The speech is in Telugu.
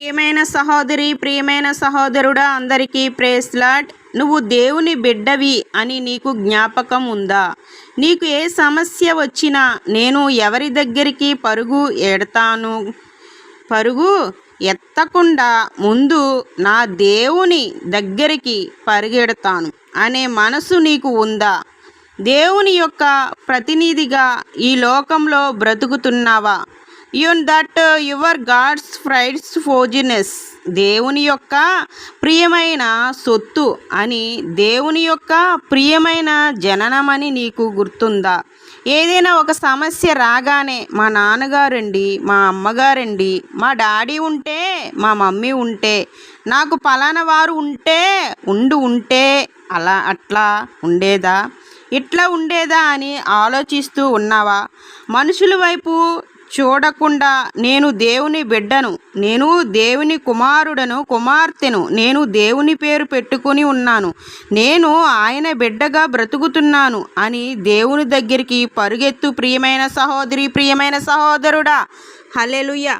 ప్రియమైన సహోదరి ప్రియమైన సహోదరుడా అందరికీ ప్రేస్లాట్ నువ్వు దేవుని బిడ్డవి అని నీకు జ్ఞాపకం ఉందా? నీకు ఏ సమస్య వచ్చినా నేను ఎవరి దగ్గరికి పరుగు ఎడతాను పరుగు ఎత్తకుండా ముందు నా దేవుని దగ్గరికి పరిగెడతాను అనే మనసు నీకు ఉందా? దేవుని యొక్క ప్రతినిధిగా ఈ లోకంలో బ్రతుకుతున్నావా? You know that your God's prized possession దేవుని యొక్క ప్రియమైన సొత్తు అని దేవుని యొక్క ప్రియమైన జననమని నీకు గుర్తుందా? ఏదైనా ఒక సమస్య రాగానే మా నాన్నగారండి మా అమ్మగారండి మా డాడీ ఉంటే మా మమ్మీ ఉంటే నాకు పలానా వారు ఉంటే ఉండు ఉంటే అలా అట్లా ఉండేదా? ఇట్లా ఉండేదా అని ఆలోచిస్తూ ఉన్నావా? మనుషుల వైపు చూడకుండా నేను దేవుని బిడ్డను నేను దేవుని కుమారుడను కుమార్తెను నేను దేవుని పేరు పెట్టుకుని ఉన్నాను. నేను ఆయన బిడ్డగా బ్రతుకుతున్నాను అని దేవుని దగ్గరికి పరుగెత్తు ప్రియమైన సహోదరి ప్రియమైన సహోదరుడా. హల్లెలూయా.